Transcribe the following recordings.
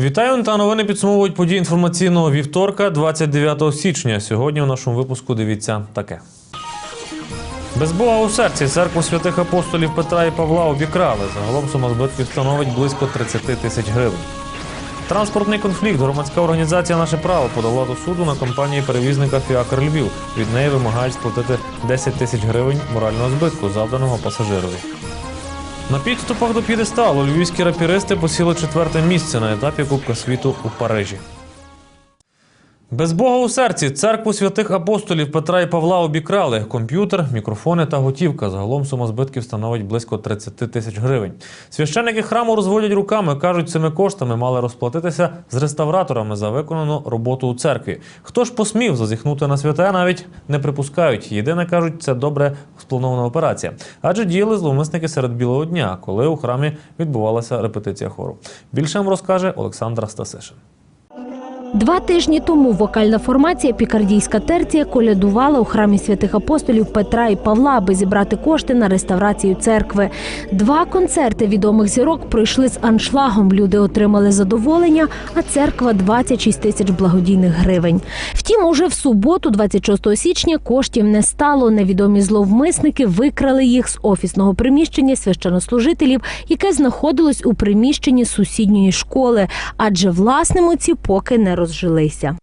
Вітаю та новини підсумовують події інформаційного вівторка, 29 січня. Сьогодні у нашому випуску дивіться таке. Без Бога у серці церкву святих апостолів Петра і Павла обікрали. Загалом сума збитків становить близько 30 тисяч гривень. Транспортний конфлікт. Громадська організація Наше право подала до суду на компанії перевізника Фіакр Львів. Від неї вимагають сплатити 10 тисяч гривень морального збитку, завданого пасажирові. На підступах до п'єдесталу львівські рапіристи посіли четверте місце на етапі Кубка світу у Парижі. Без Бога у серці церкву святих апостолів Петра і Павла обікрали. Комп'ютер, мікрофони та готівка. Загалом сума збитків становить близько 30 тисяч гривень. Священники храму розводять руками. кажуть, цими коштами мали розплатитися з реставраторами за виконану роботу у церкві. Хто ж посмів зазіхнути на святе, навіть не припускають. Єдине кажуть, це добре спланована операція. Адже діяли зловмисники серед білого дня, коли у храмі відбувалася репетиція хору. Більше вам розкаже Олександр Стасишин. Два тижні тому вокальна формація Пікардійська терція колядувала у храмі святих апостолів Петра і Павла, аби зібрати кошти на реставрацію церкви. Два концерти відомих зірок пройшли з аншлагом. Люди отримали задоволення, а церква 26 тисяч благодійних гривень. Втім, уже в суботу, 26 січня, коштів не стало. Невідомі зловмисники викрали їх з офісного приміщення священнослужителів, яке знаходилось у приміщенні сусідньої школи, адже власним оці поки не розжилися.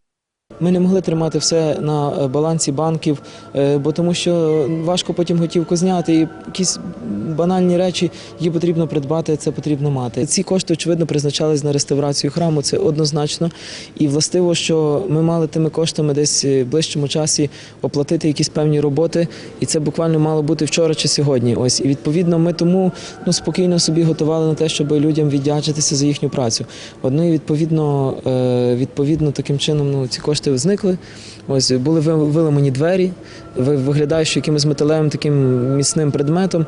Ми не могли тримати все на е, балансі банків, е, бо тому що важко потім готівку зняти. І якісь банальні речі, які потрібно придбати, це потрібно мати. Ці кошти, очевидно, призначались на реставрацію храму, це однозначно. І властиво, що ми мали тими коштами десь в ближчому часі оплатити якісь певні роботи, і це буквально мало бути вчора чи сьогодні. Ось і відповідно, ми тому ну спокійно собі готували на те, щоб людям віддячитися за їхню працю. Одно і відповідно, е, відповідно, таким чином ну ці кошти зникли. Ось були виламані двері, виглядаючи якимось металевим таким міцним предметом.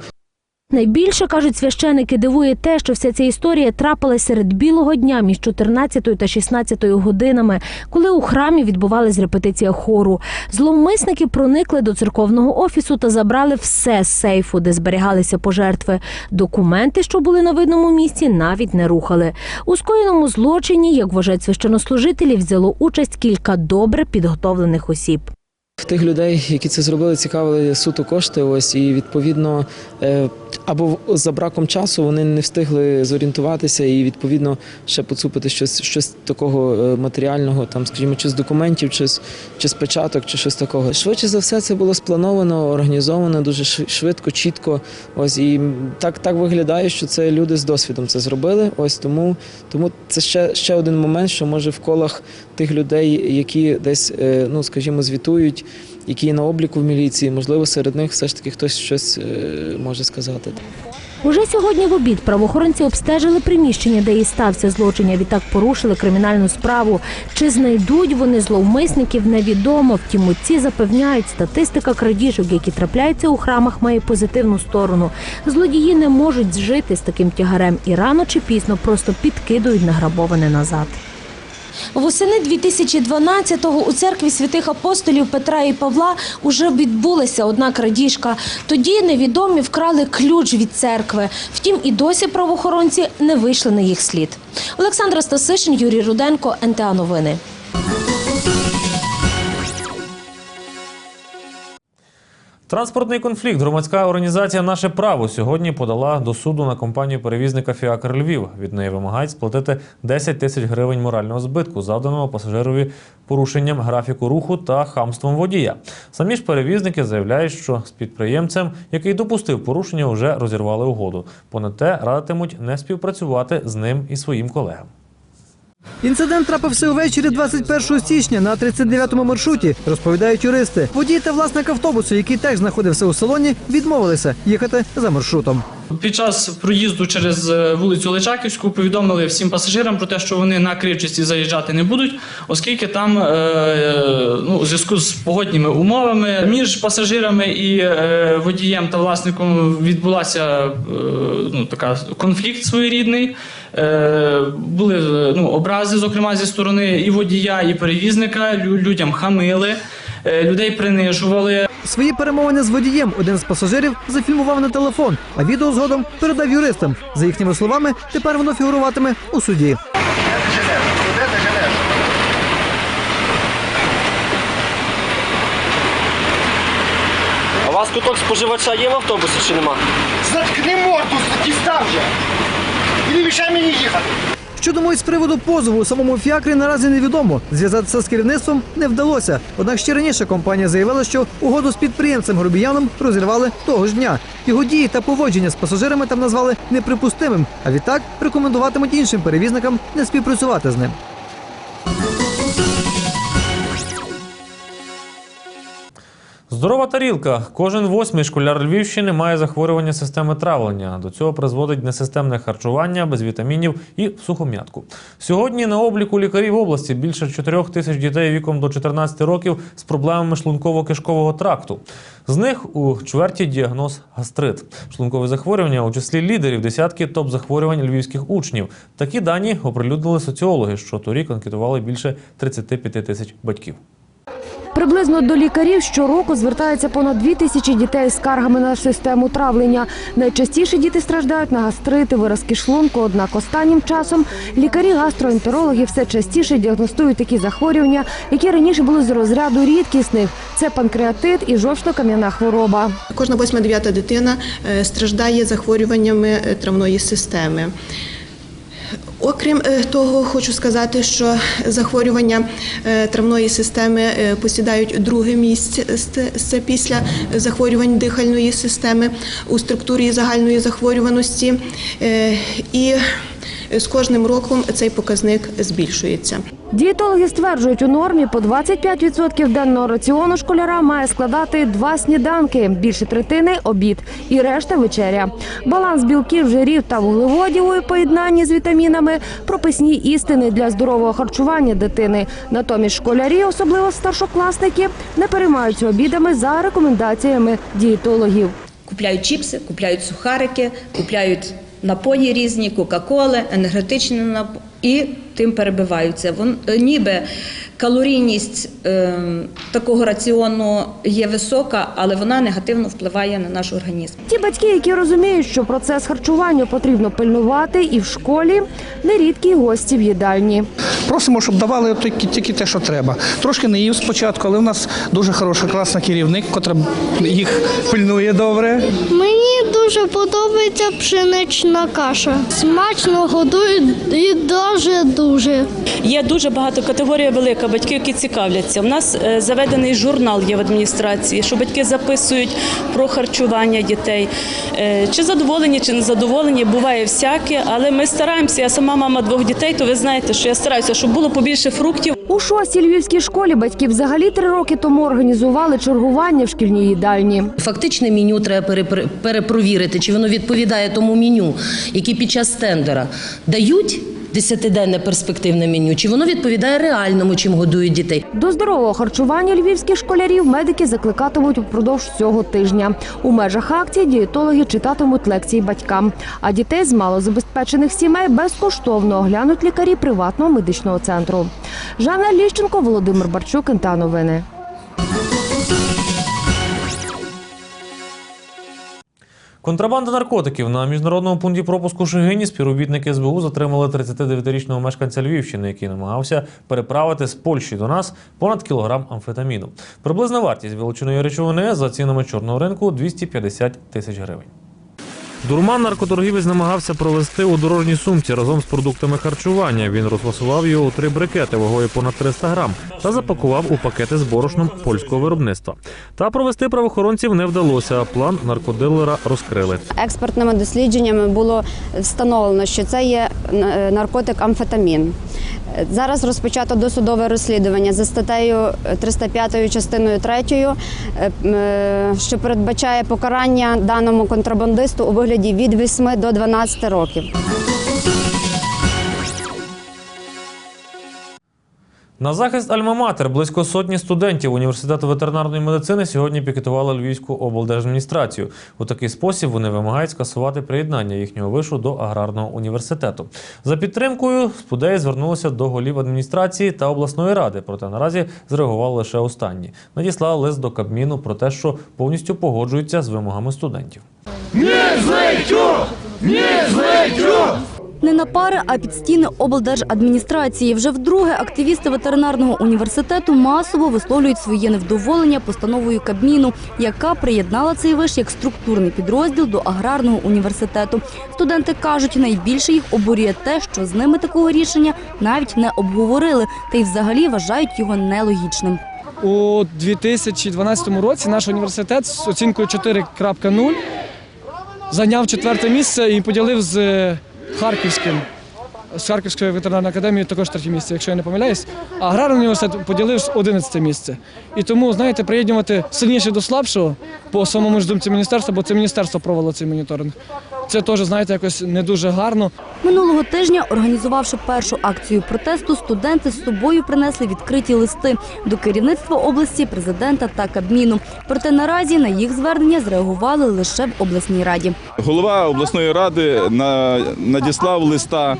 Найбільше кажуть священики, дивує те, що вся ця історія трапилась серед білого дня між 14 та 16 годинами, коли у храмі відбувалась репетиція хору. Зловмисники проникли до церковного офісу та забрали все з сейфу, де зберігалися пожертви. Документи, що були на видному місці, навіть не рухали. У скоєному злочині, як вважають священнослужителі, взяло участь кілька добре підготовлених осіб. Тих людей, які це зробили, цікавили суто кошти. Ось і відповідно е, або за браком часу вони не встигли зорієнтуватися і відповідно ще поцупити щось, щось такого е, матеріального, там, скажімо, чи з документів, чи з чи з печаток, чи щось такого. Швидше за все, це було сплановано, організовано дуже швидко, чітко. Ось і так, так виглядає, що це люди з досвідом це зробили. Ось тому, тому це ще, ще один момент, що може в колах тих людей, які десь, е, ну скажімо, звітують, які на обліку в міліції, можливо, серед них все ж таки хтось щось е, може сказати. Уже сьогодні в обід правоохоронці обстежили приміщення, де і стався злочин, відтак порушили кримінальну справу. Чи знайдуть вони зловмисників, невідомо. Втім, отці запевняють, статистика крадіжок, які трапляються у храмах, має позитивну сторону. Злодії не можуть зжити з таким тягарем і рано чи пізно просто підкидують награбоване назад. Восени 2012-го у церкві святих апостолів Петра і Павла уже відбулася одна крадіжка. Тоді невідомі вкрали ключ від церкви. Втім, і досі правоохоронці не вийшли на їх слід. Олександра Стасишин, Юрій Руденко, НТА Новини. Транспортний конфлікт. Громадська організація Наше право сьогодні подала до суду на компанію перевізника Фіакр Львів. Від неї вимагають сплатити 10 тисяч гривень морального збитку, завданого пасажирові порушенням графіку руху та хамством водія. Самі ж перевізники заявляють, що з підприємцем, який допустив порушення, вже розірвали угоду. Понад те радитимуть не співпрацювати з ним і своїм колегам. Інцидент трапився увечері 21 січня на 39-му маршруті, розповідають юристи. Водій та власник автобусу, який теж знаходився у салоні, відмовилися їхати за маршрутом. Під час проїзду через е, вулицю Личаківську повідомили всім пасажирам про те, що вони на Кривчисті заїжджати не будуть, оскільки там е, е, ну, у зв'язку з погодніми умовами між пасажирами і водієм та власником відбулася ну, така конфлікт своєрідний. Е, були е, ну, образи, зокрема зі сторони і водія, і перевізника. Людям хамили, е, людей принижували. Свої перемовини з водієм один з пасажирів зафільмував на телефон, а відео згодом передав юристам. За їхніми словами, тепер воно фігуруватиме у суді. А вас куток споживача є в автобусі чи нема? Заткни морду, став же! І мені їхати! Що думають з приводу позову у самому фіакрі наразі невідомо. Зв'язатися з керівництвом не вдалося. Однак ще раніше компанія заявила, що угоду з підприємцем Грубіяном розірвали того ж дня. Його дії та поводження з пасажирами там назвали неприпустимим. А відтак рекомендуватимуть іншим перевізникам не співпрацювати з ним. Здорова тарілка. Кожен восьмий школяр Львівщини має захворювання системи травлення. До цього призводить несистемне харчування без вітамінів і сухом'ятку. Сьогодні на обліку лікарів області більше 4 тисяч дітей віком до 14 років з проблемами шлунково-кишкового тракту. З них у чверті діагноз гастрит. Шлункове захворювання у числі лідерів десятки топ-захворювань львівських учнів. Такі дані оприлюднили соціологи, що торік анкетували більше 35 тисяч батьків. Приблизно до лікарів щороку звертається понад дві тисячі дітей з скаргами на систему травлення. Найчастіше діти страждають на гастрити, виразки шлунку. Однак останнім часом лікарі-гастроентерологи все частіше діагностують такі захворювання, які раніше були з розряду рідкісних. Це панкреатит і жовчно-кам'яна хвороба. Кожна восьма-дев'ята дитина е, страждає захворюваннями е, травної системи. Окрім е, того, хочу сказати, що захворювання е, травної системи е, посідають друге місце це після захворювань дихальної системи у структурі загальної захворюваності. І з кожним роком цей показник збільшується. Дієтологи стверджують, у нормі по 25% денного раціону школяра має складати два сніданки, більше третини – обід і решта – вечеря. Баланс білків, жирів та вуглеводів у поєднанні з вітамінами – прописні істини для здорового харчування дитини. Натомість школярі, особливо старшокласники, не переймаються обідами за рекомендаціями дієтологів. Купляють чіпси, купляють сухарики, купляють напої різні, кока-коли, енергетичні напої і тим перебиваються. Вон е, ніби калорійність е, такого раціону є висока, але вона негативно впливає на наш організм. Ті батьки, які розуміють, що процес харчування потрібно пильнувати і в школі, нерідкі гості в їдальні. Просимо, щоб давали тільки, тільки те, що треба. Трошки не їв спочатку, але в нас дуже хороший класний керівник, котра їх пильнує добре. Мені дуже подобається пшенична каша. Смачно годують і дуже дуже. Є дуже багато категорія велика батьків, які цікавляться. У нас е, заведений журнал є в адміністрації, що батьки записують про харчування дітей. Е, Чи задоволені, чи не задоволені, буває всяке, але ми стараємося. Я сама мама двох дітей, то ви знаєте, що я стараюся, щоб було побільше фруктів. У шостій львівській школі батьки взагалі три роки тому організували чергування в шкільній їдальні. Фактичне меню треба перепро- перепровірити, чи воно відповідає тому меню, яке під час тендера дають десятиденне перспективне меню, чи воно відповідає реальному, чим годують дітей. До здорового харчування львівських школярів медики закликатимуть упродовж цього тижня. У межах акції дієтологи читатимуть лекції батькам. А дітей з малозабезпечених сімей безкоштовно оглянуть лікарі приватного медичного центру. Жанна Ліщенко, Володимир Барчук, НТА Новини. Контрабанда наркотиків на міжнародному пункті пропуску Шигині співробітники СБУ затримали 39-річного мешканця Львівщини, який намагався переправити з Польщі до нас понад кілограм амфетаміну. Приблизна вартість вилученої речовини за цінами чорного ринку 250 тисяч гривень. Дурман наркоторгівець намагався провести у дорожній сумці разом з продуктами харчування. Він розфасував його у три брикети вагою понад 300 грам та запакував у пакети з борошном польського виробництва. Та провести правоохоронців не вдалося. а План наркодилера розкрили. Експертними дослідженнями було встановлено, що це є е, наркотик амфетамін. Зараз розпочато досудове розслідування за статтею 305 частиною 3, е, е, що передбачає покарання даному контрабандисту у вигляді від 8 до 12 років. На захист Альма-Матер близько сотні студентів університету ветеринарної медицини сьогодні пікетували Львівську облдержадміністрацію. У такий спосіб вони вимагають скасувати приєднання їхнього вишу до аграрного університету. За підтримкою спудеї звернулися до голів адміністрації та обласної ради. Проте наразі зреагували лише останні. Надіслали лист до Кабміну про те, що повністю погоджуються з вимогами студентів. Не на пари, а під стіни облдержадміністрації. Вже вдруге активісти ветеринарного університету масово висловлюють своє невдоволення постановою Кабміну, яка приєднала цей виш як структурний підрозділ до аграрного університету. Студенти кажуть, найбільше їх обурює те, що з ними такого рішення навіть не обговорили, та й взагалі вважають його нелогічним. У 2012 році наш університет з оцінкою 4.0 зайняв четверте місце і поділив з е, Харківським. З Харківською ветеринарною академією також третє місце, якщо я не помиляюсь. А аграрний університет поділив з 11 місце. І тому, знаєте, приєднувати сильніше до слабшого по самому ж думці міністерства, бо це міністерство провело цей моніторинг. Це теж, знаєте, якось не дуже гарно. Минулого тижня, організувавши першу акцію протесту, студенти з собою принесли відкриті листи до керівництва області, президента та Кабміну. Проте наразі на їх звернення зреагували лише в обласній раді. Голова обласної ради на- надіслав листа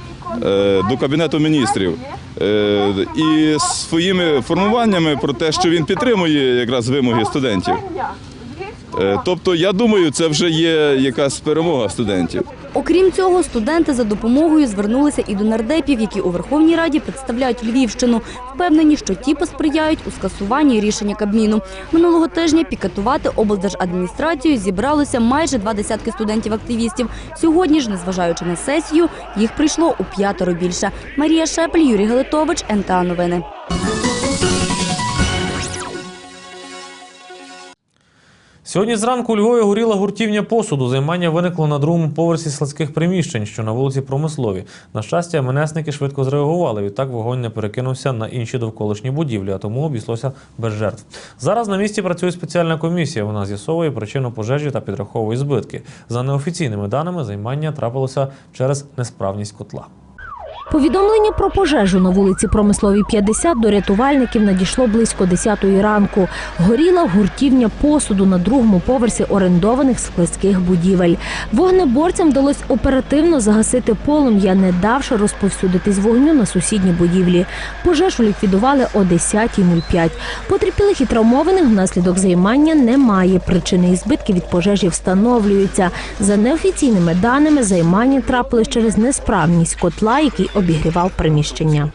до Кабінету міністрів е, і своїми формуваннями про те, що він підтримує якраз вимоги студентів. Е, Тобто, я думаю, це вже є якась перемога студентів. Окрім цього, студенти за допомогою звернулися і до нардепів, які у Верховній Раді представляють Львівщину. Впевнені, що ті посприяють у скасуванні рішення Кабміну. Минулого тижня пікетувати облдержадміністрацію зібралося майже два десятки студентів-активістів. Сьогодні ж, незважаючи на сесію, їх прийшло у п'ятеро більше. Марія Шепель, Юрій Галитович, НТА Новини. Сьогодні зранку у Львові горіла гуртівня посуду. Займання виникло на другому поверсі складських приміщень, що на вулиці Промислові. На щастя, МНСники швидко зреагували. Відтак вогонь не перекинувся на інші довколишні будівлі, а тому обійшлося без жертв. Зараз на місці працює спеціальна комісія. Вона з'ясовує причину пожежі та підраховує збитки. За неофіційними даними, займання трапилося через несправність котла. Повідомлення про пожежу на вулиці Промисловій 50 до рятувальників надійшло близько 10-ї ранку. Горіла гуртівня посуду на другому поверсі орендованих складських будівель. Вогнеборцям вдалося оперативно загасити полум'я, не давши розповсюдитись вогню на сусідні будівлі. Пожежу ліквідували о 10.05. Потерпілих і травмованих внаслідок займання немає. Причини і збитки від пожежі встановлюються. За неофіційними даними, займання трапилось через несправність котла, який обігрівав приміщення.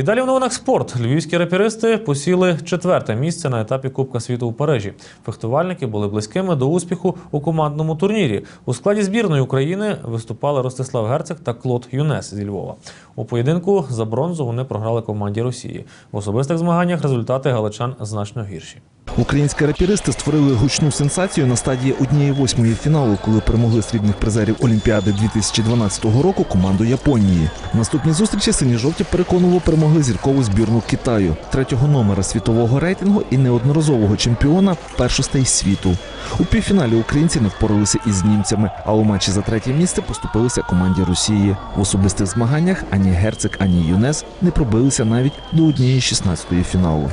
І далі в новинах спорт. Львівські реперисти посіли четверте місце на етапі Кубка світу у Парижі. Фехтувальники були близькими до успіху у командному турнірі. У складі збірної України виступали Ростислав Герцик та Клод Юнес зі Львова. У поєдинку за бронзу вони програли команді Росії. В особистих змаганнях результати галичан значно гірші. Українські раперисти створили гучну сенсацію на стадії однієї восьмої фіналу, коли перемогли срібних призерів Олімпіади 2012 року команду Японії. В наступній зустрічі сині-жовті переконливо перемогли зіркову збірну Китаю, третього номера світового рейтингу і неодноразового чемпіона першостей світу. У півфіналі українці не впоралися із німцями, а у матчі за третє місце поступилися команді Росії. В особистих змаганнях ані Герцик, ані Юнес не пробилися навіть до однієї 16-ї фіналу.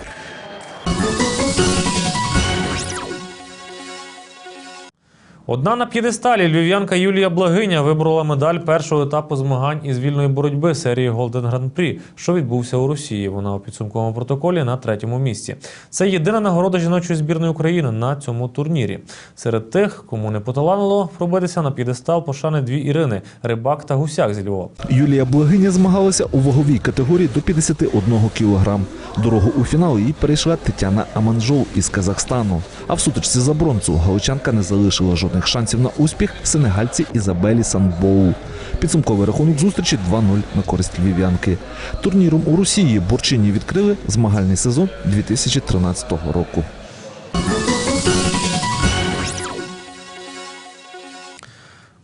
Одна на п'єдесталі львів'янка Юлія Благиня виборола медаль першого етапу змагань із вільної боротьби серії Голден Гран-прі, що відбувся у Росії. Вона у підсумковому протоколі на третьому місці. Це єдина нагорода жіночої збірної України на цьому турнірі. Серед тих, кому не поталанило пробитися на п'єдестал пошани дві Ірини Рибак та Гусяк зі Львова. Юлія Благиня змагалася у ваговій категорії до 51 кг. Дорогу у фінал їй перейшла Тетяна Аманжол із Казахстану. А в сутичці за бронзу галичанка не залишила жодних шансів на успіх сенегальці Ізабелі Санбоу. Підсумковий рахунок зустрічі 2-0 на користь львів'янки. Турніром у Росії борчині відкрили змагальний сезон 2013 року.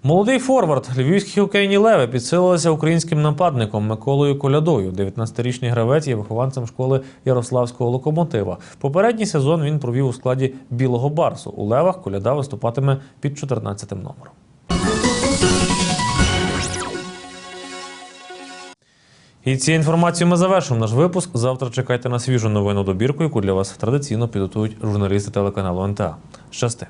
Молодий форвард львівські хокейні леви підсилилися українським нападником Миколою Колядою. 19-річний гравець є вихованцем школи Ярославського локомотива. Попередній сезон він провів у складі білого барсу. У левах коляда виступатиме під 14 номером. І цією інформацією ми завершимо наш випуск. Завтра чекайте на свіжу новину добірку, яку для вас традиційно підготують журналісти телеканалу НТА. Щасти!